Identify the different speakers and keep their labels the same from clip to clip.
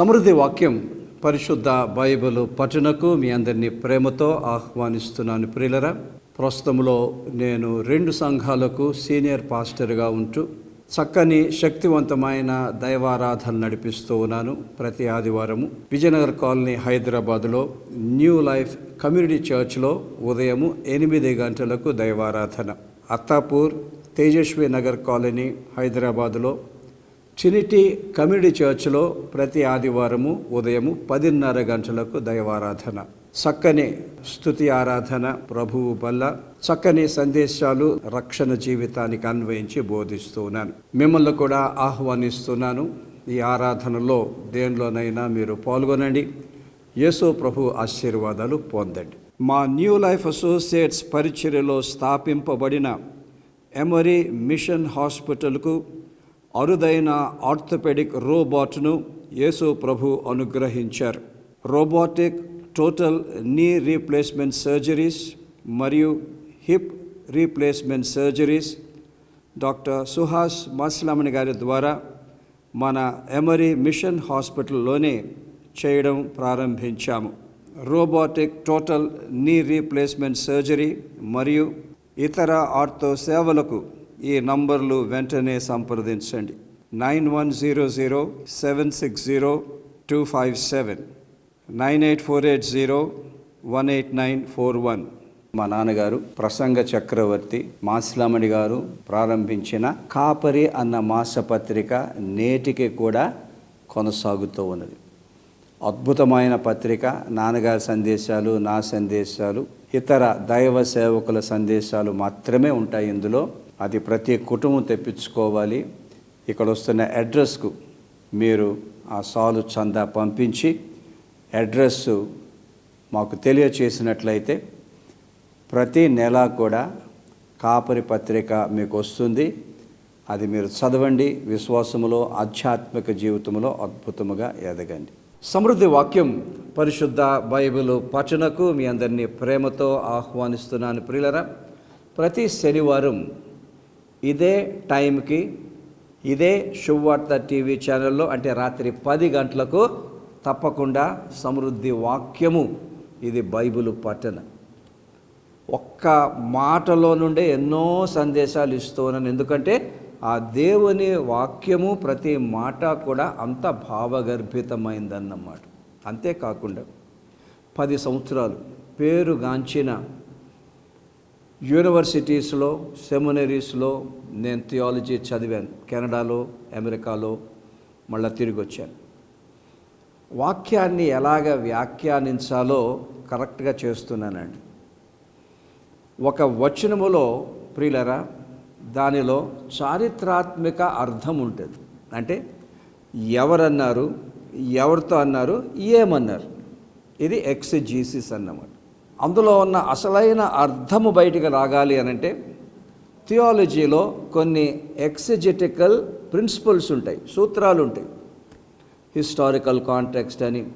Speaker 1: సమృద్ధి వాక్యం పరిశుద్ధ బైబిల్ పఠనకు మీ అందరినీ ప్రేమతో ఆహ్వానిస్తున్నాను. ప్రియులరా ప్రస్తుతంలో నేను రెండు సంఘాలకు సీనియర్ పాస్టర్గా ఉంటూ చక్కని శక్తివంతమైన దైవారాధన నడిపిస్తూ ఉన్నాను. ప్రతి ఆదివారము విజయనగర్ కాలనీ హైదరాబాద్లో న్యూ లైఫ్ కమ్యూనిటీ చర్చ్లో ఉదయము ఎనిమిది గంటలకు దైవారాధన. అత్తాపూర్ తేజస్వి నగర్ కాలనీ హైదరాబాద్లో ట్రినిటీ కమ్యూనిటీ చర్చ్లో ప్రతి ఆదివారము ఉదయము పదిన్నర గంటలకు దైవారాధన. చక్కని స్థుతి ఆరాధన ప్రభువు వల్ల చక్కని సందేశాలు రక్షణ జీవితానికి అన్వయించి బోధిస్తున్నాను. మిమ్మల్ని కూడా ఆహ్వానిస్తున్నాను. ఈ ఆరాధనలో దేనిలోనైనా మీరు పాల్గొనండి. యేసు ప్రభు ఆశీర్వాదాలు పొందండి. మా న్యూ లైఫ్ అసోసియేట్స్ పరిచర్యలో స్థాపింపబడిన ఎమరీ మిషన్ హాస్పిటల్కు అరుదైన ఆర్థోపెడిక్ రోబోట్ను యేసు ప్రభు అనుగ్రహించారు. Robotic total knee replacement surgeries మరియు hip replacement surgeries doctor Suhas Maslamani గారి ద్వారా మన ఎమరీ మిషన్ హాస్పిటల్లోనే చేయడం ప్రారంభించాము. Robotic total knee replacement surgery మరియు ఇతర ఆర్థో సేవలకు ఈ నంబర్లు వెంటనే సంప్రదించండి. Nine one zero zero seven six zero two five seven. Nine eight four eight zero one eight nine four one. మా నాన్నగారు ప్రసంగ చక్రవర్తి మాసిలామణి గారు ప్రారంభించిన కాపరి అన్న మాసపత్రిక నేటికి కూడా కొనసాగుతూ ఉన్నది. అద్భుతమైన పత్రిక నాన్నగారి సందేశాలు నా సందేశాలు ఇతర దైవ సేవకుల సందేశాలు మాత్రమే ఉంటాయి ఇందులో. అది ప్రతి కుటుంబం తెప్పించుకోవాలి. ఇక్కడ వస్తున్న అడ్రస్కు మీరు ఆ సాలు చందా పంపించి అడ్రస్ మాకు తెలియచేసినట్లయితే ప్రతి నెల కూడా కాపరి పత్రిక మీకు వస్తుంది. అది మీరు చదవండి. విశ్వాసములో ఆధ్యాత్మిక జీవితంలో అద్భుతముగా ఎదగండి. సమృద్ధి వాక్యం పరిశుద్ధ బైబిల్ పఠనకు మీ అందరినీ ప్రేమతో ఆహ్వానిస్తున్నాను ప్రియులరా. ప్రతి శనివారం ఇదే టైంకి ఇదే శుభవార్త టీవీ ఛానల్లో అంటే రాత్రి పది గంటలకు తప్పకుండా సమృద్ధి వాక్యము. ఇది బైబిల్ పఠన. ఒక్క మాటలో నుండే ఎన్నో సందేశాలు ఇస్తూ ఉన్నాను. ఎందుకంటే ఆ దేవుని వాక్యము ప్రతి మాట కూడా అంత భావగర్భితమైందన్నమాట. అంతేకాకుండా పది సంవత్సరాలు పేరుగాంచిన యూనివర్సిటీస్లో సెమినరీస్లో నేను థియాలజీ చదివాను. కెనడాలో అమెరికాలో మళ్ళీ తిరిగి వచ్చాను వాక్యాన్ని ఎలాగ వ్యాఖ్యానించాలో కరెక్ట్గా చేస్తున్నానండి. ఒక వచనములో ప్రియులరా దానిలో చారిత్రాత్మక అర్థం ఉంటుంది. అంటే ఎవరన్నారు ఎవరితో అన్నారు ఏమన్నారు? ఇది ఎక్సిజీసిస్ అన్నమాట. అందులో ఉన్న అసలైన అర్థము బయటికి రాగాలి అని అంటే థియాలజీలో కొన్ని ఎక్సజెటికల్ ప్రిన్సిపల్స్ ఉంటాయి సూత్రాలు ఉంటాయి హిస్టారికల్ కాంటెక్స్ట్ అని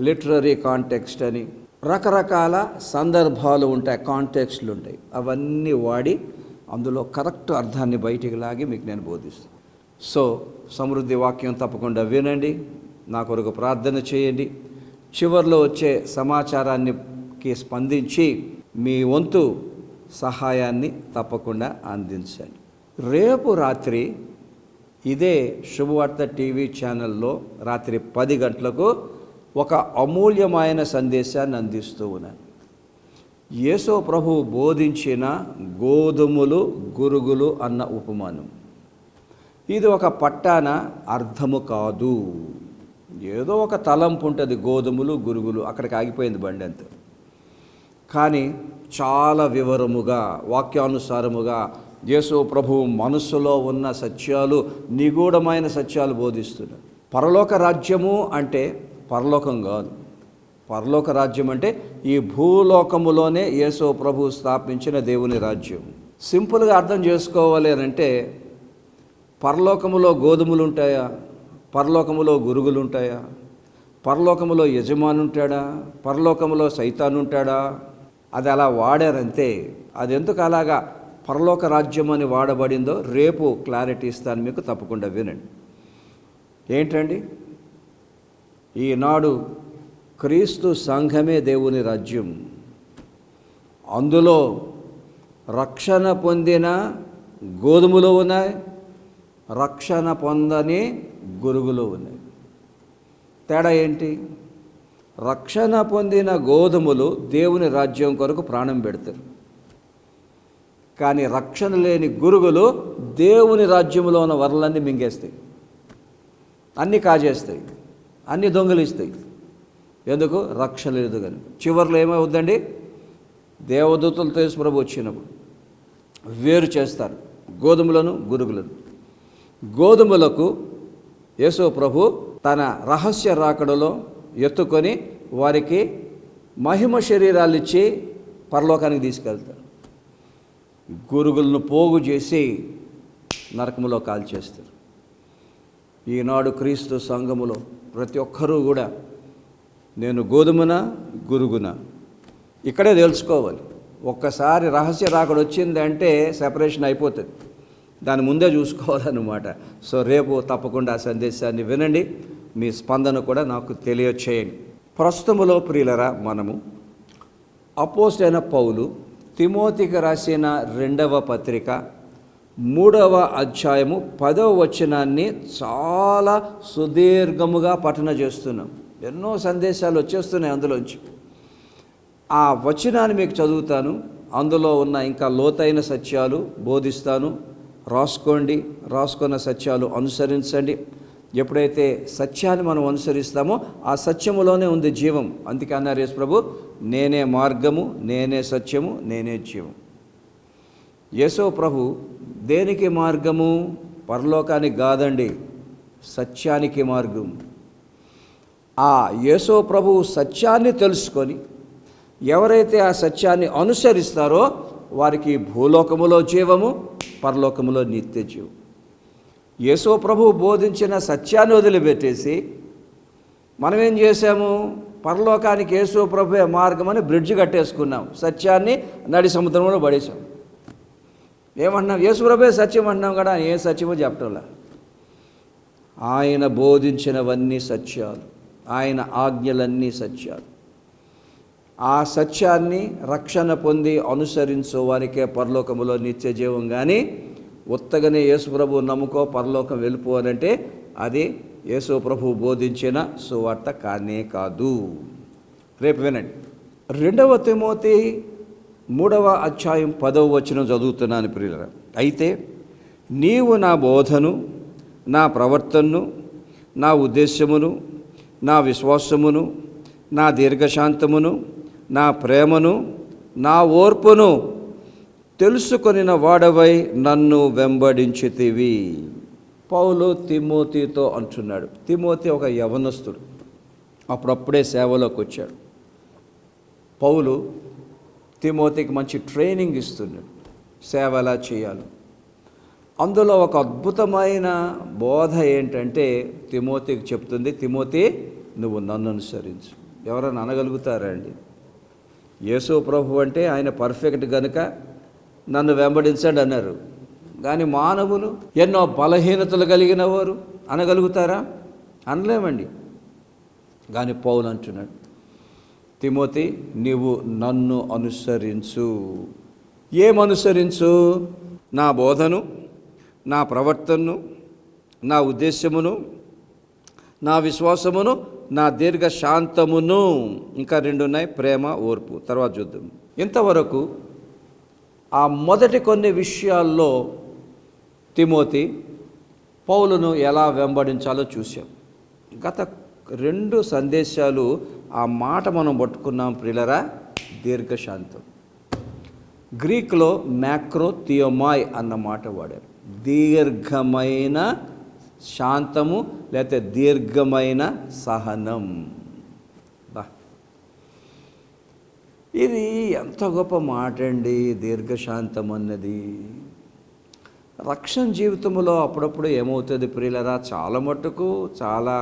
Speaker 1: లిటరరీ కాంటెక్స్ట్ అని రకరకాల సందర్భాలు ఉంటాయి కాంటెక్స్ట్లు ఉంటాయి అవన్నీ వాడి అందులో కరెక్ట్ అర్థాన్ని బయటికి లాగి మీకు నేను బోధిస్తాను. సో సమృద్ధి వాక్యం తప్పకుండా వినండి నా కొరకు ప్రార్థన చేయండి. చివరిలో వచ్చే సమాచారాన్ని కి స్పందించి మీ వంతు సహాయాన్ని తప్పకుండా అందించండి. రేపు రాత్రి ఇదే శుభవార్త టీవీ ఛానల్లో రాత్రి పది గంటలకు ఒక అమూల్యమైన సందేశాన్ని అందిస్తూ ఉన్నాను. యేసో ప్రభు బోధించిన గోధుమలు గురుగులు అన్న ఉపమానం. ఇది ఒక పట్టాన అర్థము కాదు. ఏదో ఒక తలంపు ఉంటుంది గోధుమలు గురుగులు అక్కడికి ఆగిపోయింది బండి అంతా. కానీ చాలా వివరముగా వాక్యానుసారముగా యేసు ప్రభు మనస్సులో ఉన్న సత్యాలు నిగూఢమైన సత్యాలు బోధిస్తున్నాడు. పరలోక రాజ్యము అంటే పరలోకం కాదు. పరలోక రాజ్యం అంటే ఈ భూలోకములోనే యేసు ప్రభు స్థాపించిన దేవుని రాజ్యం. సింపుల్గా అర్థం చేసుకోవాలి అని అంటే పరలోకములో గోధుమలు ఉంటాయా? పరలోకములో గురుగులు ఉంటాయా? పరలోకములో యజమానుంటాడా? పరలోకములో సైతాన్ ఉంటాడా అది అలా వాడారంతే. అది ఎందుకు అలాగా పరలోక రాజ్యం అని వాడబడిందో రేపు క్లారిటీ ఇస్తాను మీకు తప్పకుండా వినండి. ఏంటండి? ఈనాడు క్రీస్తు సంఘమే దేవుని రాజ్యం. అందులో రక్షణ పొందిన గోధుమలు ఉన్నాయి రక్షణ పొందని గురుగులు ఉన్నాయి. తేడా ఏంటి? రక్షణ పొందిన గోధుమలు దేవుని రాజ్యం కొరకు ప్రాణం పెడతారు. కానీ రక్షణ లేని గురుగులు దేవుని రాజ్యంలో ఉన్న వరలన్నీ మింగేస్తాయి. అన్నీ కాజేస్తాయి. అన్నీ దొంగలిస్తాయి ఎందుకు? రక్షణ లేదు కనుక. చివరిలో ఏమవుద్దండి? దేవదూతలతో యేసు ప్రభు వచ్చినప్పుడు. వేరు చేస్తారు. గోధుమలను గురుగులను. గోధుమలకు యేసు ప్రభు తన రహస్య రాకడలో ఎత్తుకొని వారికి మహిమ శరీరాలు ఇచ్చి పరలోకానికి తీసుకెళ్తారు. గురుగులను పోగు చేసి నరకములో కాల్చేస్తారు. ఈనాడు క్రీస్తు సంఘములో ప్రతి ఒక్కరూ కూడా నేను గోధుమన గురుగున? ఇక్కడే తెలుసుకోవాలి. ఒక్కసారి రహస్య రాకడ వచ్చిందంటే సెపరేషన్ అయిపోతుంది. దాని ముందే చూసుకోవాలన్నమాట. సో రేపు తప్పకుండా ఆ సందేశాన్ని వినండి. మీ స్పందన కూడా నాకు తెలియచేయండి. ప్రస్తుతములో ప్రియులరా మనము అపోస్ట్ అయిన పౌలు తిమోతికి రాసిన రెండవ పత్రిక మూడవ అధ్యాయము పదవ వచనాన్ని చాలా సుదీర్ఘముగా పఠన చేస్తున్నాం. ఎన్నో సందేశాలు వచ్చేస్తున్నాయి అందులోంచి. ఆ వచనాన్ని మీకు చదువుతాను. అందులో ఉన్న ఇంకా లోతైన సత్యాలు బోధిస్తాను. రాసుకోండి రాసుకున్న సత్యాలు అనుసరించండి. ఎప్పుడైతే సత్యాన్ని మనం అనుసరిస్తామో ఆ సత్యములోనే ఉంది జీవం. అందుకే అన్నారు యేసు ప్రభు నేనే మార్గము నేనే సత్యము నేనే జీవం. యేసో ప్రభు దేనికి మార్గము? పరలోకానికి కాదండి సత్యానికి మార్గం. ఆ యేసో ప్రభు సత్యాన్ని తెలుసుకొని ఎవరైతే ఆ సత్యాన్ని అనుసరిస్తారో వారికి భూలోకములో జీవము పరలోకములో నిత్య జీవం. యేసో ప్రభు బోధించిన సత్యాన్ని వదిలిపెట్టేసి మనం ఏం చేసాము పరలోకానికి యేసో ప్రభు మార్గం అని బ్రిడ్జ్ కట్టేసుకున్నాం. సత్యాన్ని నడి సముద్రంలో పడేసాం ఏమంటున్నాం యేసు ప్రభే సత్యం అంటున్నాం కదా ఏ సత్యమో చెప్పటంలా. ఆయన బోధించినవన్నీ సత్యాలు. ఆయన ఆజ్ఞలన్నీ సత్యాలు. ఆ సత్యాన్ని రక్షణ పొంది అనుసరించు వారికే పరలోకములో నిత్య జీవం కానీ ఉత్తగనే యేసుప్రభు నమ్ముకో పరలోకం వెళ్ళిపో అని అంటే అది యేసుప్రభు బోధించిన సువార్త కానే కాదు. రేపు వినండి. రెండవ తిమోతి మూడవ అధ్యాయం పదవ వచనం చదువుతున్నాను ప్రియుల అయితే నీవు నా బోధను నా ప్రవర్తనను నా ఉద్దేశమును నా విశ్వాసమును నా దీర్ఘశాంతమును నా ప్రేమను నా ఓర్పును తెలుసుకొనిన వాడవై నన్ను వెంబడించితివి. పౌలు తిమోతితో అంటున్నాడు. తిమోతి ఒక యవనస్తుడు. అప్పుడప్పుడే సేవలోకి వచ్చాడు. పౌలు తిమోతికి మంచి ట్రైనింగ్ ఇస్తున్నాడు. సేవ ఎలా చేయాలి. అందులో ఒక అద్భుతమైన బోధ ఏంటంటే తిమోతికి చెప్తుంది తిమోతి నువ్వు నన్ను అనుసరించు. ఎవరైనా అనగలుగుతారా అండి? యేసు ప్రభు అంటే ఆయన పర్ఫెక్ట్ కనుక నన్ను వెంబడించండి అన్నారు కానీ మానవులు ఎన్నో బలహీనతలు కలిగిన వారు అనగలుగుతారా? అనలేమండి. కానీ పౌలు అంటున్నాడు తిమోతి నీవు నన్ను అనుసరించు. ఏమనుసరించు నా బోధను నా ప్రవర్తనను నా ఉద్దేశమును నా విశ్వాసమును నా దీర్ఘ శాంతమును ఇంకా రెండు ఉన్నాయి ప్రేమ ఓర్పు. తర్వాత చూద్దాం. ఇంతవరకు ఆ మొదటి కొన్ని విషయాల్లో తిమోతి పౌలును ఎలా వెంబడించాలో చూసాం గత రెండు సందేశాలు ఆ మాట మనం పట్టుకున్నాం ప్రిలరా దీర్ఘశాంతం. గ్రీక్లో మ్యాక్రో థియోమాయ్ అన్న మాట వాడారు. దీర్ఘమైన శాంతము లేకపోతే దీర్ఘమైన సహనం. ఇది ఎంత గొప్ప మాట అండి దీర్ఘశాంతం అన్నది రక్షణ జీవితంలో అప్పుడప్పుడు ఏమవుతుంది ప్రియులరా? చాలా మట్టుకు చాలా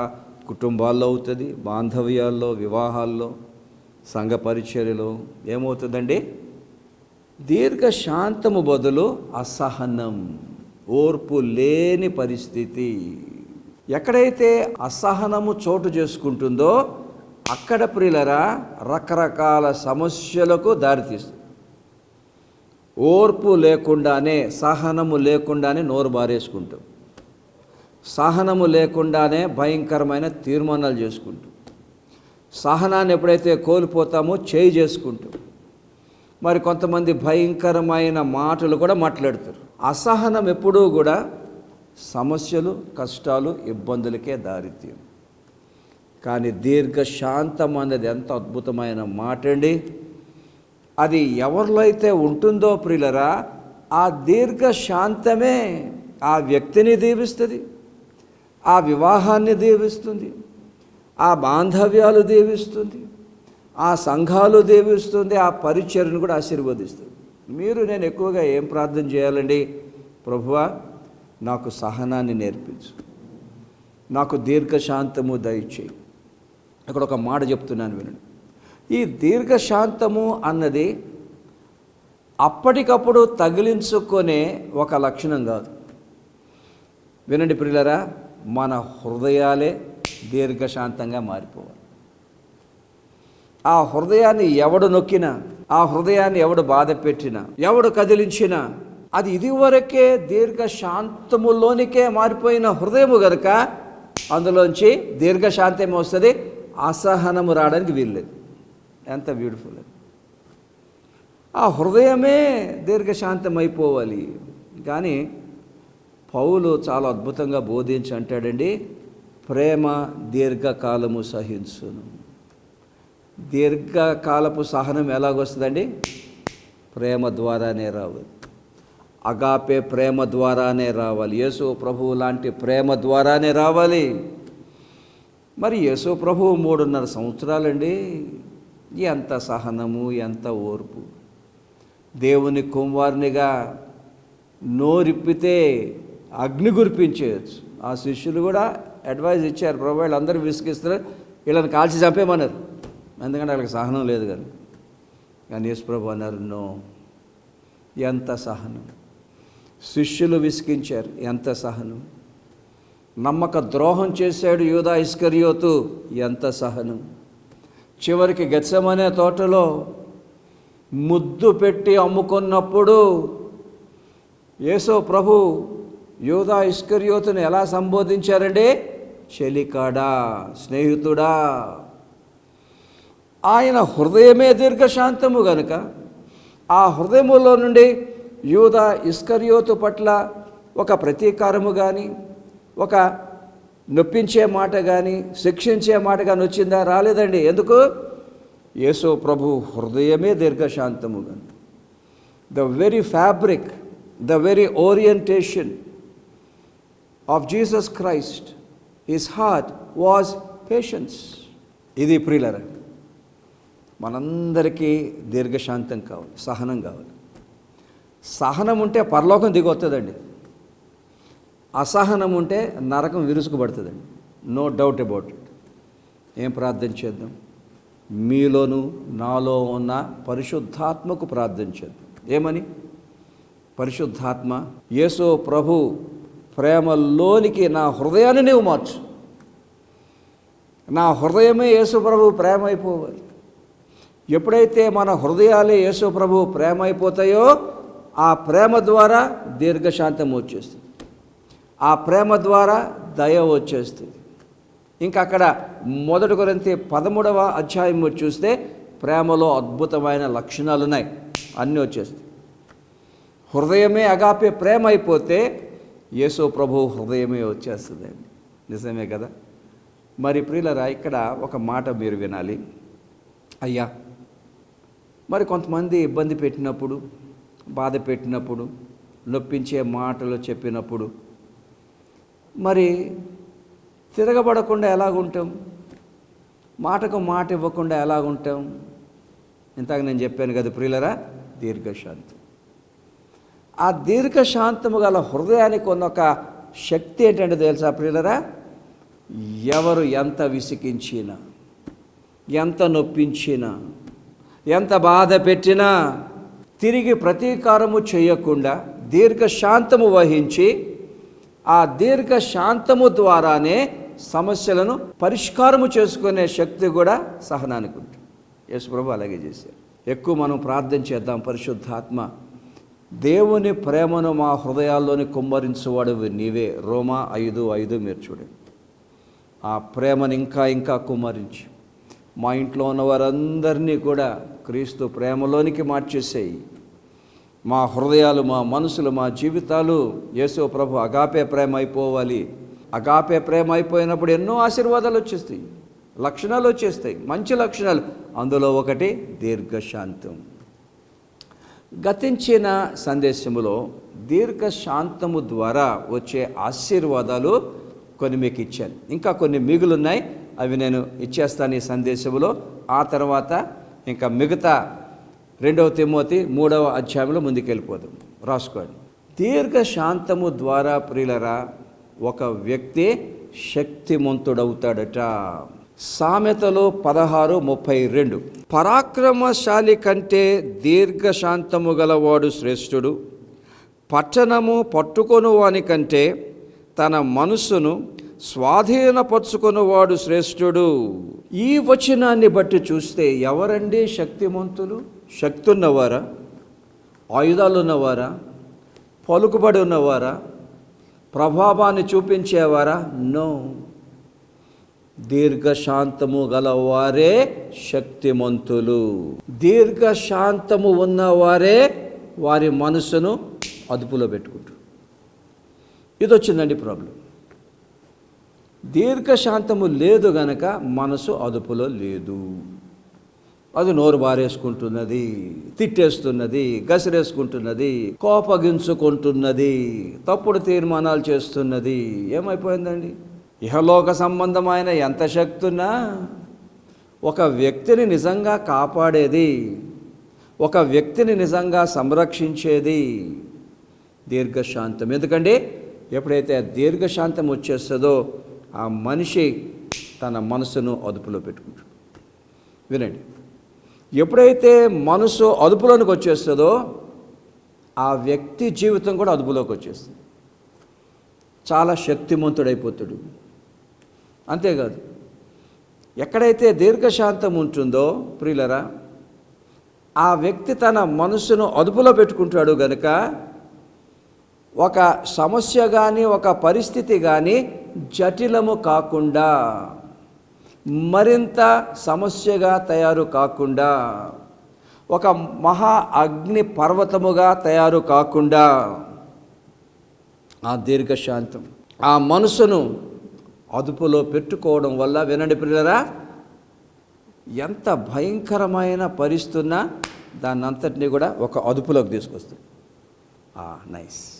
Speaker 1: కుటుంబాల్లో అవుతుంది బాంధవ్యాల్లో వివాహాల్లో సంఘ పరిచర్యలో ఏమవుతుందండి? దీర్ఘశాంతము బదులు అసహనం ఓర్పు లేని పరిస్థితి. ఎక్కడైతే అసహనము చోటు చేసుకుంటుందో అక్కడ ప్రియులరా రకరకాల సమస్యలకు దారితీస్తుంది ఓర్పు లేకుండానే సహనము లేకుండానే నోరు బారేసుకుంటాం. సహనము లేకుండానే భయంకరమైన తీర్మానాలు చేసుకుంటాం. సహనాన్ని ఎప్పుడైతే కోల్పోతామో చేయి చేసుకుంటాం. మరి కొంతమంది భయంకరమైన మాటలు కూడా మాట్లాడతారు. అసహనం ఎప్పుడూ కూడా సమస్యలు కష్టాలు ఇబ్బందులకే దారితీయం కానీ దీర్ఘశాంతం అనేది ఎంత అద్భుతమైన మాట అండి అది ఎవరిలో అయితే ఉంటుందో ప్రియులరా ఆ దీర్ఘశాంతమే ఆ వ్యక్తిని దీవిస్తుంది ఆ వివాహాన్ని దీవిస్తుంది ఆ బాంధవ్యాలు దీవిస్తుంది ఆ సంఘాలు దీవిస్తుంది ఆ పరిచర్ను కూడా ఆశీర్వదిస్తుంది. మీరు నేను ఎక్కువగా ఏం ప్రార్థన చేయాలండి? ప్రభువా నాకు సహనాన్ని నేర్పించు. నాకు దీర్ఘశాంతము దయచేయి. ఇక్కడ ఒక మాట చెప్తున్నాను వినండి. ఈ దీర్ఘశాంతము అన్నది అప్పటికప్పుడు తగిలించుకునే ఒక లక్షణం కాదు. వినండి ప్రియులరా మన హృదయాలే దీర్ఘశాంతంగా మారిపోవాలి. ఆ హృదయాన్ని ఎవడు నొక్కినా ఆ హృదయాన్ని ఎవడు బాధ పెట్టినా ఎవడు కదిలించినా అది ఇదివరకే దీర్ఘశాంతములోనికే మారిపోయిన హృదయము గనుక అందులోంచి దీర్ఘశాంతం వస్తుంది అసహనము రావడానికి వీల్లేదు. ఎంత బ్యూటిఫుల్ అది. ఆ హృదయమే దీర్ఘశాంతం అయిపోవాలి కానీ పౌలు చాలా అద్భుతంగా బోధించి అంటాడండి ప్రేమ దీర్ఘకాలము సహించును. దీర్ఘకాలపు సహనం ఎలాగొస్తుందండి? ప్రేమ ద్వారానే రావాలి. అగాపే ప్రేమ ద్వారానే రావాలి. యేసు ప్రభువు లాంటి ప్రేమ ద్వారానే రావాలి. మరి యేసు ప్రభువు మూడున్నర సంవత్సరాలండి. ఎంత సహనము ఎంత ఓర్పు. దేవుని కుమారునిగా నోరిప్పితే అగ్ని గురిపించేయచ్చు. ఆ శిష్యులు కూడా అడ్వైజ్ ఇచ్చారు. ప్రభు వాళ్ళు అందరూ విసిగిస్తారు. వీళ్ళని కాల్చి చంపేమన్నారు ఎందుకంటే వాళ్ళకి సహనం లేదు కానీ కానీ యేసు ప్రభు అన్నారు నో ఎంత సహనం. శిష్యులు విసిగించారు ఎంత సహనం. నమ్మక ద్రోహం చేశాడు యూదా ఇస్కరియోతు. ఎంత సహనం. చివరికి గచ్చమనే తోటలో ముద్దు పెట్టి అమ్ముకున్నప్పుడు యేసో ప్రభు యూదా ఇస్కరియోతుని ఎలా సంబోధించారండి? చెలికాడా స్నేహితుడా. ఆయన హృదయమే దీర్ఘశాంతము గనుక ఆ హృదయములో నుండి యూదా ఇస్కరియోతు పట్ల ఒక ప్రతీకారము కానీ ఒక నొప్పించే మాట కానీ శిక్షించే మాట కానీ వచ్చిందా? రాలేదండి. ఎందుకు? యేసో ప్రభు హృదయమే దీర్ఘశాంతము కానీ the very fabric the very orientation of Jesus Christ his heart was patience. ఇది ప్రియులర మనందరికీ దీర్ఘశాంతం కావాలి సహనం కావాలి. సహనం ఉంటే పరలోకం దిగొస్తుందండి అసహనం ఉంటే నరకం విరుసుకుపడుతుందండి నో డౌట్ అబౌట్ ఇట్ ఏం ప్రార్థన చేద్దాం? మీలోను నాలో ఉన్న పరిశుద్ధాత్మకు ప్రార్థన చేద్దాం. ఏమని? పరిశుద్ధాత్మ యేసో ప్రభు ప్రేమలోనికి నా హృదయాన్ని నీవు మార్చు. నా హృదయమే యేసు ప్రభు ప్రేమ అయిపోవాలి ఎప్పుడైతే మన హృదయాలే యేసు ప్రభు ప్రేమ అయిపోతాయో ఆ ప్రేమ ద్వారా దీర్ఘశాంతం వచ్చేస్తుంది ఆ ప్రేమ ద్వారా దయ వచ్చేస్తుంది. ఇంకా అక్కడ మొదటి కొరింత పదమూడవ అధ్యాయం చూస్తే ప్రేమలో అద్భుతమైన లక్షణాలు ఉన్నాయి అన్నీ వచ్చేస్తాయి. హృదయమే అగాపే ప్రేమ అయిపోతే యేసో ప్రభు హృదయమే వచ్చేస్తుందండి నిజమే కదా? మరి ప్రియులరా ఇక్కడ ఒక మాట మీరు వినాలి. అయ్యా మరి కొంతమంది ఇబ్బంది పెట్టినప్పుడు బాధ పెట్టినప్పుడు నొప్పించే మాటలు చెప్పినప్పుడు మరి తిరగబడకుండా ఎలాగుంటాం? మాటకు మాట ఇవ్వకుండా ఎలాగుంటాం? ఇంతకు నేను చెప్పాను కదా ప్రియులరా దీర్ఘశాంతం. ఆ దీర్ఘశాంతము గల హృదయానికి ఉన్న ఒక శక్తి ఏంటంటే తెలుసా ప్రియులరా? ఎవరు ఎంత విసికించినా ఎంత నొప్పించినా ఎంత బాధ పెట్టినా తిరిగి ప్రతీకారము చేయకుండా దీర్ఘశాంతము వహించి ఆ దీర్ఘ శాంతము ద్వారానే సమస్యలను పరిష్కారము చేసుకునే శక్తి కూడా సహనానికి ఉంటుంది. యేసుప్రభు అలాగే చేశారు. ఎక్కువ మనం ప్రార్థన చేద్దాం. పరిశుద్ధాత్మ దేవుని ప్రేమను మా హృదయాల్లోని కుమ్మరించువాడు నీవే. రోమా ఐదు ఐదు మీరు చూడండి. ఆ ప్రేమను ఇంకా ఇంకా కుమ్మరించి మా ఇంట్లో ఉన్న వారందరినీ కూడా క్రీస్తు ప్రేమలోనికి మార్చేసేయి. మా హృదయాలు మా మనసులు మా జీవితాలు యేసో ప్రభు అగాపే ప్రేమ అయిపోవాలి అగాపే ప్రేమ అయిపోయినప్పుడు ఎన్నో ఆశీర్వాదాలు వచ్చేస్తాయి. లక్షణాలు వచ్చేస్తాయి. మంచి లక్షణాలు. అందులో ఒకటి దీర్ఘశాంతం. గతించిన సందేశములో దీర్ఘశాంతము ద్వారా వచ్చే ఆశీర్వాదాలు కొన్ని మీకు ఇచ్చాను. ఇంకా కొన్ని మిగులున్నాయి. అవి నేను ఇచ్చేస్తాను ఈ సందేశంలో ఆ తర్వాత ఇంకా మిగతా రెండవ తిమ్మోతి మూడవ అధ్యాయంలో ముందుకెళ్ళిపోదాం. రాసుకోండి. దీర్ఘశాంతము ద్వారా ప్రియులరా ఒక వ్యక్తి శక్తిమంతుడవుతాడట. సామెతలు పదహారు ముప్పై రెండు. పరాక్రమశాలి కంటే దీర్ఘశాంతము గలవాడు శ్రేష్ఠుడు. పట్టణము పట్టుకొనువాని కంటే తన మనసును స్వాధీనపరుచుకున్నవాడు శ్రేష్ఠుడు. ఈ వచనాన్ని బట్టి చూస్తే ఎవరండి శక్తిమంతులు? శక్తి ఉన్నవారా ఆయుధాలు ఉన్నవారా పలుకుబడి ఉన్నవారా ప్రభావాన్ని చూపించేవారా? నో. దీర్ఘశాంతము గలవారే శక్తిమంతులు. దీర్ఘశాంతము ఉన్నవారే వారి మనసును అదుపులో పెట్టుకుంటారు ఇది వచ్చిందండి ప్రాబ్లం. దీర్ఘశాంతము లేదు గనక మనసు అదుపులో లేదు. అది నోరు బారేసుకుంటున్నది తిట్టేస్తున్నది గసిరేసుకుంటున్నది కోపగించుకుంటున్నది తప్పుడు తీర్మానాలు చేస్తున్నది. ఏమైపోయిందండి? ఇహలోక సంబంధమైన ఎంత శక్తి ఉన్నా ఒక వ్యక్తిని నిజంగా కాపాడేది ఒక వ్యక్తిని నిజంగా సంరక్షించేది దీర్ఘశాంతం. ఎందుకంటే ఎప్పుడైతే దీర్ఘశాంతం వచ్చేస్తుందో ఆ మనిషి తన మనసును అదుపులో పెట్టుకుంటాడు. వినండి. ఎప్పుడైతే మనసు అదుపులోనికి వచ్చేస్తుందో ఆ వ్యక్తి జీవితం కూడా అదుపులోకి వచ్చేస్తుంది. చాలా శక్తిమంతుడైపోతాడు. అంతేకాదు ఎక్కడైతే దీర్ఘశాంతం ఉంటుందో ప్రియులరా ఆ వ్యక్తి తన మనసును అదుపులో పెట్టుకుంటాడు గనుక ఒక సమస్య కానీ ఒక పరిస్థితి కానీ జటిలము కాకుండా మరింత సమస్యగా తయారు కాకుండా ఒక మహా అగ్ని పర్వతముగా తయారు కాకుండా ఆ దీర్ఘశాంతం ఆ మనసును అదుపులో పెట్టుకోవడం వల్ల వినండి పిల్లరా ఎంత భయంకరమైన పరిస్థితున్నా దాన్నంతటినీ కూడా ఒక అదుపులోకి తీసుకొస్తుంది. నైస్.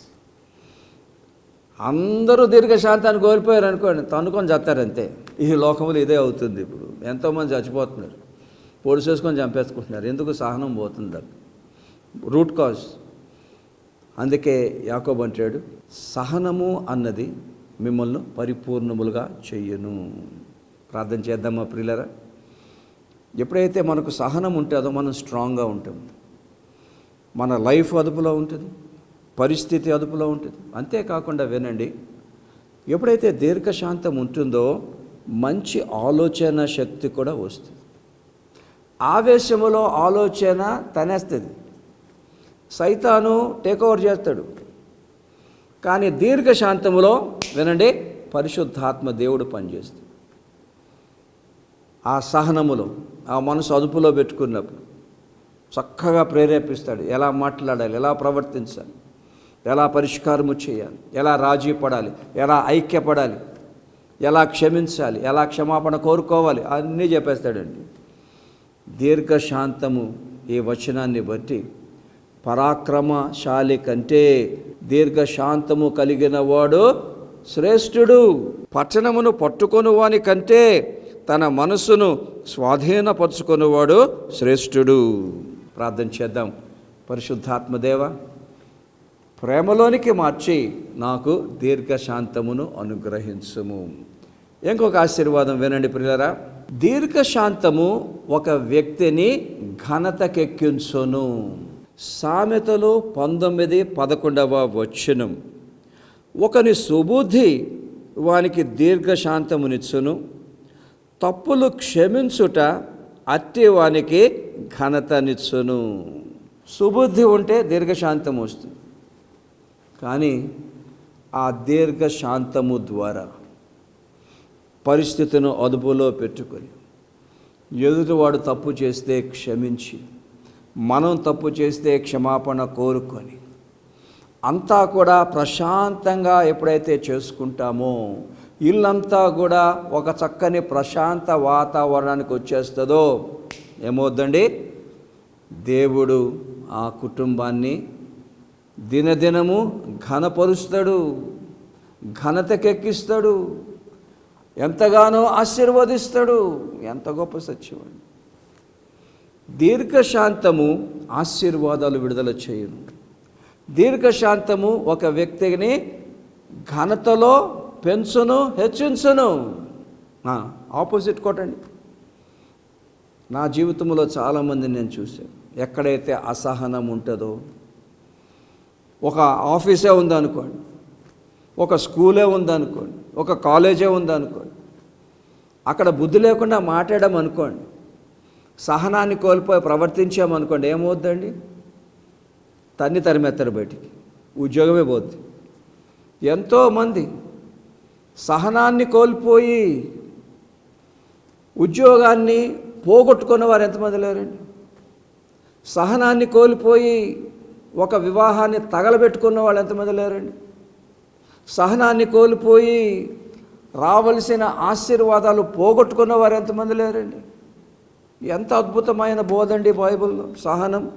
Speaker 1: అందరూ దీర్ఘశాంతాన్ని కోల్పోయారు అనుకోండి తన్నుకొని చస్తారంతే ఈ లోకంలో ఇదే అవుతుంది ఇప్పుడు. ఎంతోమంది చచ్చిపోతున్నారు. పొడిసేసుకొని చంపేసుకుంటున్నారు. ఎందుకు సహనం పోతుంది రూట్ కాజ్ అందుకే యాకోబ్ అంటాడు సహనము అన్నది మిమ్మల్ని పరిపూర్ణములుగా చెయ్యను ప్రార్థన చేద్దామా ప్రియులరా? ఎప్పుడైతే మనకు సహనం ఉంటుందో మనం స్ట్రాంగ్గా ఉంటాం. మన లైఫ్ అదుపులో ఉంటుంది. పరిస్థితి అదుపులో ఉంటుంది. అంతేకాకుండా వినండి ఎప్పుడైతే దీర్ఘశాంతం ఉంటుందో మంచి ఆలోచన శక్తి కూడా వస్తుంది. ఆవేశములో ఆలోచన తనేస్తుంది. సైతాను టేక్ ఓవర్ చేస్తాడు. కానీ దీర్ఘశాంతములో వినండి పరిశుద్ధాత్మ దేవుడు పనిచేస్తుంది. ఆ సహనములో ఆ మనసు అదుపులో పెట్టుకున్నప్పుడు చక్కగా ప్రేరేపిస్తాడు. ఎలా మాట్లాడాలి ఎలా ప్రవర్తించాలి? ఎలా పరిష్కారము చేయాలి? ఎలా రాజీ పడాలి? ఎలా ఐక్యపడాలి? ఎలా క్షమించాలి? ఎలా క్షమాపణ కోరుకోవాలి? అన్నీ చెప్పేస్తాడండి. దీర్ఘశాంతము ఈ వచనాన్ని బట్టి పరాక్రమశాలి కంటే దీర్ఘశాంతము కలిగిన వాడు శ్రేష్ఠుడు. పట్టణమును పట్టుకొని వాని కంటే తన మనస్సును స్వాధీనపరుచుకునేవాడు శ్రేష్ఠుడు. ప్రార్థన చేద్దాం. పరిశుద్ధాత్మదేవ ప్రేమలోనికి మార్చి నాకు దీర్ఘశాంతమును అనుగ్రహించుము. ఇంకొక ఆశీర్వాదం వినండి ప్రియులరా. దీర్ఘశాంతము ఒక వ్యక్తిని ఘనతకెక్కించును. సామెతలు పంతొమ్మిది పదకొండవ వచ్చును ఒకని సుబుద్ధి వానికి దీర్ఘశాంతమునిచ్చును. తప్పులు క్షమించుట అట్టి వానికి ఘనతనిచ్చును. సుబుద్ధి ఉంటే దీర్ఘశాంతం వస్తుంది. కానీ ఆ దీర్ఘ శాంతము ద్వారా పరిస్థితిని అదుపులో పెట్టుకొని ఎదుటివాడు తప్పు చేస్తే క్షమించి మనం తప్పు చేస్తే క్షమాపణ కోరుకొని అంతా కూడా ప్రశాంతంగా ఎప్పుడైతే చేసుకుంటామో ఇల్లంతా కూడా ఒక చక్కని ప్రశాంత వాతావరణానికి వచ్చేస్తుందో ఏమవుద్దండి? దేవుడు ఆ కుటుంబాన్ని దినదినము ఘనపరుస్తాడు ఘనతకెక్కిస్తాడు ఎంతగానో ఆశీర్వదిస్తాడు. ఎంత గొప్ప సత్యం అండి దీర్ఘశాంతము ఆశీర్వాదాలు విడుదల చేయను. దీర్ఘశాంతము ఒక వ్యక్తిని ఘనతలో పెంచును హెచ్చించును. ఆపోజిట్ కొట్టండి. నా జీవితంలో చాలామంది నేను చూశాను. ఎక్కడైతే అసహనం ఉంటుందో ఒక ఆఫీసే ఉందనుకోండి ఒక స్కూలే ఉందనుకోండి ఒక కాలేజే ఉందనుకోండి అక్కడ బుద్ధి లేకుండా మాట్లాడడం అనుకోండి సహనాన్ని కోల్పోయి ప్రవర్తించామనుకోండి ఏమవుద్దండి? తన్ని తరిమెత్తారు బయటికి ఉద్యోగమే పోద్ది. ఎంతోమంది సహనాన్ని కోల్పోయి ఉద్యోగాన్ని పోగొట్టుకున్న వారు ఎంతమంది లేరండి? సహనాన్ని కోల్పోయి ఒక వివాహాన్ని తగలబెట్టుకున్న వాళ్ళు ఎంతమంది లేరండి? సహనాన్ని కోల్పోయి రావలసిన ఆశీర్వాదాలు పోగొట్టుకున్న వారు ఎంతమంది లేరండి? ఎంత అద్భుతమైన బోధండి బైబిల్లో. సహనం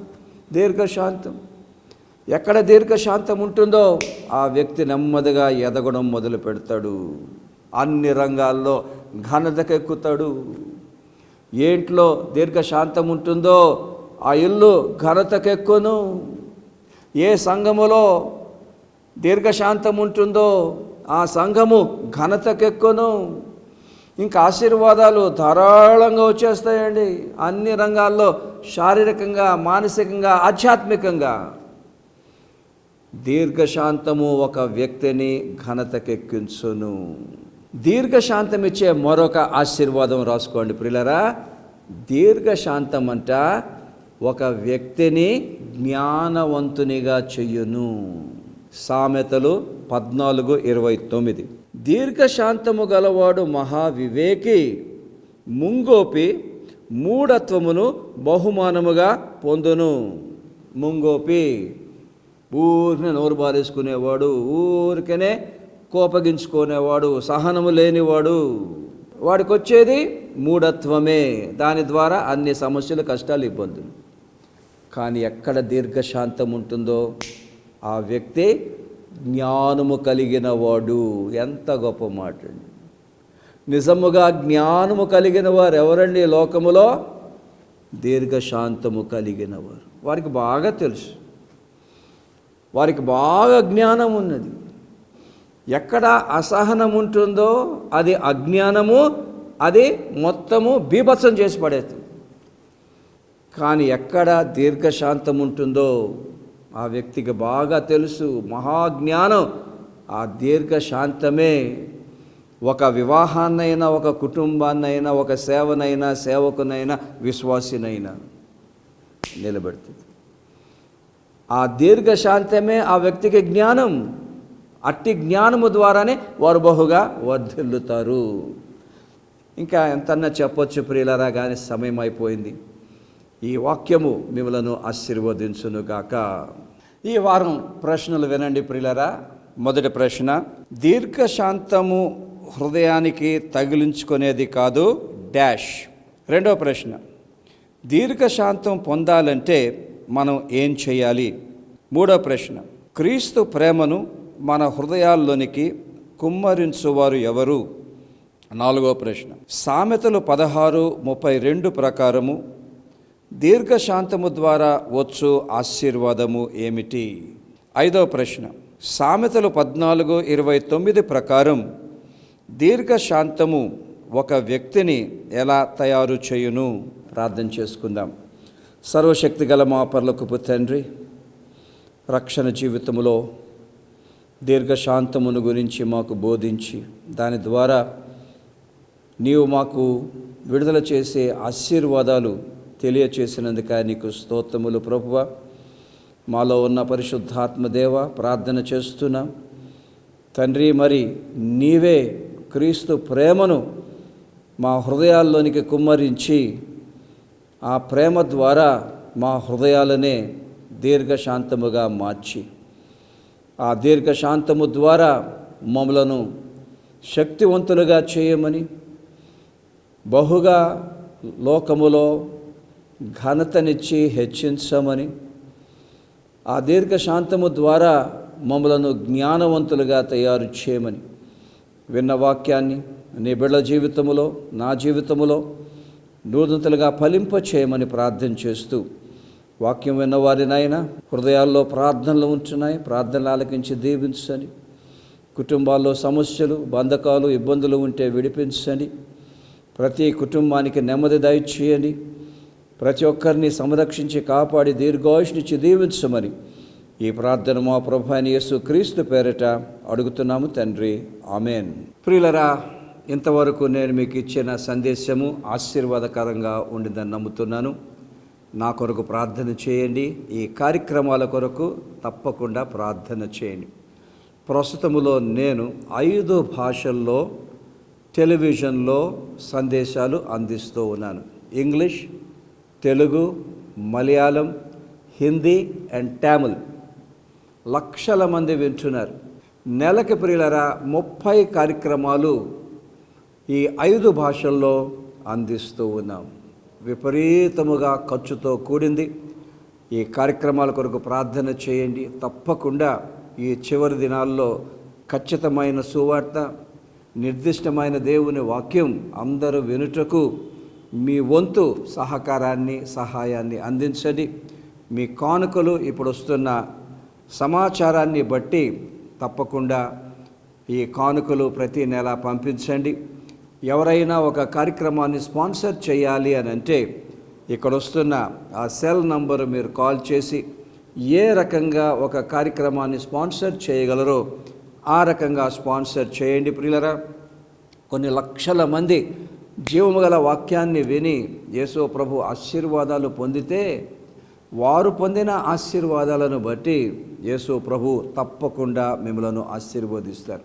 Speaker 1: దీర్ఘశాంతం. ఎక్కడ దీర్ఘశాంతం ఉంటుందో ఆ వ్యక్తి నెమ్మదిగా ఎదగడం మొదలు పెడతాడు. అన్ని రంగాల్లో ఘనతకెక్కుతాడు. ఏంట్లో దీర్ఘశాంతం ఉంటుందో ఆ ఇల్లు ఘనతకెక్కును. ఏ సంఘములో దీర్ఘశాంతం ఉంటుందో ఆ సంఘము ఘనతకెక్కును. ఇంకా ఆశీర్వాదాలు ధారాళంగా వచ్చేస్తాయండి. అన్ని రంగాల్లో శారీరకంగా మానసికంగా ఆధ్యాత్మికంగా. దీర్ఘశాంతము ఒక వ్యక్తిని ఘనతకెక్కించును. దీర్ఘశాంతం ఇచ్చే మరొక ఆశీర్వాదం రాసుకోండి ప్రిలరా దీర్ఘశాంతం అంట ఒక వ్యక్తిని జ్ఞానవంతునిగా చెయ్యును సామెతలు పద్నాలుగు ఇరవై తొమ్మిది. దీర్ఘశాంతము గలవాడు మహావివేకి ముంగోపి మూఢత్వమును బహుమానముగా పొందును. ముంగోపి ఊరిని నోరు బారేసుకునేవాడు ఊరికనే కోపగించుకునేవాడు సహనము లేనివాడు. వాడికి వచ్చేది మూఢత్వమే. దాని ద్వారా అన్ని సమస్యలు కష్టాలు ఇబ్బందులు. కానీ ఎక్కడ దీర్ఘశాంతం ఉంటుందో ఆ వ్యక్తి జ్ఞానము కలిగిన వాడు. ఎంత గొప్ప మాట అండి నిజముగా జ్ఞానము కలిగిన వారు ఎవరండి లోకములో? దీర్ఘశాంతము కలిగిన వారు. వారికి బాగా తెలుసు. వారికి బాగా జ్ఞానం ఉన్నది. ఎక్కడ అసహనం ఉంటుందో అది అజ్ఞానము అది మొత్తము బీభత్సం చేసి పడేస్తుంది. కానీ ఎక్కడ దీర్ఘశాంతం ఉంటుందో ఆ వ్యక్తికి బాగా తెలుసు. మహాజ్ఞానం. ఆ దీర్ఘశాంతమే ఒక వివాహాన్నైనా ఒక కుటుంబాన్నైనా ఒక సేవనైనా సేవకునైనా విశ్వాసినైనా నిలబెడుతుంది. ఆ దీర్ఘశాంతమే ఆ వ్యక్తికి జ్ఞానం. అట్టి జ్ఞానము ద్వారానే వారు బహుగా వర్ధిల్లుతారు. ఇంకా ఎంతన్నా చెప్పొచ్చు ప్రియులరా కానీ సమయం అయిపోయింది. ఈ వాక్యము మిమ్మలను ఆశీర్వదించునుగాక. ఈ వారం ప్రశ్నలు వినండి ప్రియులరా. మొదటి ప్రశ్న దీర్ఘశాంతము హృదయానికి తగిలించుకునేది కాదు డాష్. రెండవ ప్రశ్న దీర్ఘశాంతం పొందాలంటే మనం ఏం చేయాలి? మూడో ప్రశ్న క్రీస్తు ప్రేమను మన హృదయాల్లోనికి కుమ్మరించువారు ఎవరు? నాలుగో ప్రశ్న సామెతలు పదహారు ముప్పై రెండు ప్రకారము దీర్ఘశాంతము ద్వారా వచ్చు ఆశీర్వాదము ఏమిటి? ఐదవ ప్రశ్న. సామెతలు పద్నాలుగు ఇరవై తొమ్మిది ప్రకారం దీర్ఘశాంతము ఒక వ్యక్తిని ఎలా తయారు చేయును? ప్రార్థన చేసుకుందాం. సర్వశక్తి గల మా పర్లకు తండ్రి రక్షణ జీవితంలో దీర్ఘశాంతమును గురించి మాకు బోధించి దాని ద్వారా నీవు మాకు విడుదల చేసే ఆశీర్వాదాలు తెలియచేసినందుక నీకు స్తోత్రములు ప్రభువ. మాలో ఉన్న పరిశుద్ధాత్మదేవ ప్రార్థన చేస్తున్నాం. తండ్రి మరి నీవే క్రీస్తు ప్రేమను మా హృదయాల్లోనికి కుమ్మరించి ఆ ప్రేమ ద్వారా మా హృదయాలనే దీర్ఘశాంతముగా మార్చి. ఆ దీర్ఘశాంతము ద్వారా మమ్మలను శక్తివంతులుగా చేయమని బహుగా లోకములో ఘనతనిచ్చి హెచ్చించమని ఆ దీర్ఘశాంతము ద్వారా మమ్మలను జ్ఞానవంతులుగా తయారు చేయమని. విన్న వాక్యాన్ని నీ బిళ్ళ జీవితములో నా జీవితములో నూతనతలుగా ఫలింప చేయమని ప్రార్థన చేస్తూ వాక్యం విన్నవారినైనా హృదయాల్లో ప్రార్థనలు ఉంటున్నాయి ప్రార్థనలు ఆలకించి దీవించని కుటుంబాల్లో సమస్యలు బంధకాలు ఇబ్బందులు ఉంటే విడిపించండి. ప్రతి కుటుంబానికి నెమ్మది దయచేయండి. ప్రతి ఒక్కరిని సంరక్షించి కాపాడి దీర్ఘాయుష్నిచ్చి దీవించమని ఈ ప్రార్థన మా ప్రభాని యేసు క్రీస్తు పేరిట అడుగుతున్నాము తండ్రి. ఆమెన్. ప్రియులరా ఇంతవరకు నేను మీకు ఇచ్చిన సందేశము ఆశీర్వాదకరంగా ఉండిందని నమ్ముతున్నాను. నా కొరకు ప్రార్థన చేయండి. ఈ కార్యక్రమాల కొరకు తప్పకుండా ప్రార్థన చేయండి. ప్రస్తుతములో నేను ఐదు భాషల్లో టెలివిజన్లో సందేశాలు అందిస్తూ ఉన్నాను. ఇంగ్లీష్ తెలుగు మలయాళం హిందీ అండ్ టామిల్ లక్షల మంది వింటున్నారు. నెలకి ప్రియులరా ముప్పై కార్యక్రమాలు ఈ ఐదు భాషల్లో అందిస్తూ ఉన్నాం. విపరీతముగా ఖర్చుతో కూడింది. ఈ కార్యక్రమాల కొరకు ప్రార్థన చేయండి. తప్పకుండా ఈ చివరి దినాల్లో ఖచ్చితమైన సువార్త నిర్దిష్టమైన దేవుని వాక్యం అందరూ వినుటకు మీ వంతు సహకారాన్ని సహాయాన్ని అందించండి. మీ కానుకలు ఇప్పుడు వస్తున్న సమాచారాన్ని బట్టి తప్పకుండా ఈ కానుకలు ప్రతి నెల పంపించండి. ఎవరైనా ఒక కార్యక్రమాన్ని స్పాన్సర్ చేయాలి అని అంటే ఇక్కడ వస్తున్న ఆ సెల్ నంబరు మీరు కాల్ చేసి ఏ రకంగా ఒక కార్యక్రమాన్ని స్పాన్సర్ చేయగలరో ఆ రకంగా స్పాన్సర్ చేయండి ప్రియులరా. కొన్ని లక్షల మంది జీవము గల వాక్యాన్ని విని యేసో ప్రభు ఆశీర్వాదాలు పొందితే వారు పొందిన ఆశీర్వాదాలను బట్టి యేసు ప్రభు తప్పకుండా మిమ్మలను ఆశీర్వదిస్తారు.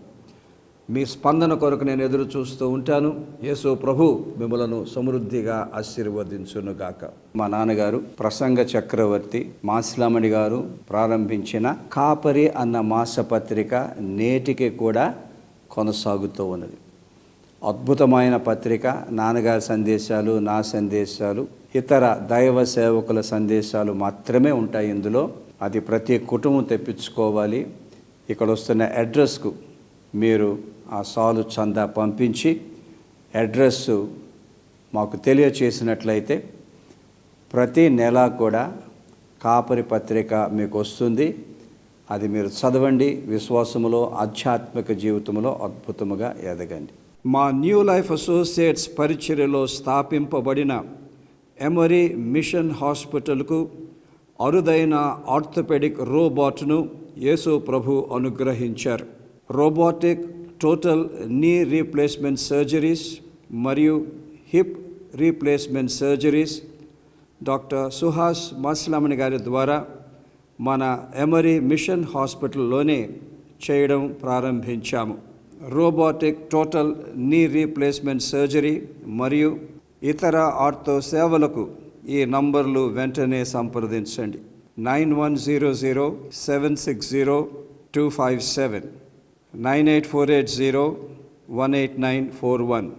Speaker 1: మీ స్పందన కొరకు నేను ఎదురు చూస్తూ ఉంటాను. యేసు ప్రభు మిమ్మలను సమృద్ధిగా ఆశీర్వదించునుగాక. మా నాన్నగారు ప్రసంగ చక్రవర్తి మాసిలామణి గారు ప్రారంభించిన కాపరి అన్న మాసపత్రిక నేటికి కూడా కొనసాగుతూ ఉన్నది. అద్భుతమైన పత్రిక నాన్నగారి సందేశాలు నా సందేశాలు ఇతర దైవ సేవకుల సందేశాలు మాత్రమే ఉంటాయి ఇందులో. అది ప్రతి కుటుంబం తెప్పించుకోవాలి. ఇక్కడ వస్తున్న అడ్రస్కు మీరు ఆ సాలు చందా పంపించి అడ్రస్ మాకు తెలియచేసినట్లయితే ప్రతి నెల కూడా కాపరి పత్రిక మీకు వస్తుంది. అది మీరు చదవండి. విశ్వాసములో ఆధ్యాత్మిక జీవితంలో అద్భుతముగా ఎదగండి. మా న్యూ లైఫ్ అసోసియేట్స్ పరిచర్యలో స్థాపింపబడిన ఎమరీ మిషన్ హాస్పిటల్కు అరుదైన ఆర్థోపెడిక్ రోబోట్ను యేసు ప్రభు అనుగ్రహించారు. Robotic total knee replacement surgeries మరియు hip replacement surgeries doctor Suhas Maslamani గారి ద్వారా మన ఎమరీ మిషన్ హాస్పిటల్లోనే చేయడం ప్రారంభించాము. Robotic total knee replacement surgery మరియు ఇతర ఆర్థో సేవలకు ఈ నంబర్లు వెంటనే సంప్రదించండి. Nine one zero zero seven six zero two five seven nine eight four eight zero one eight nine four one.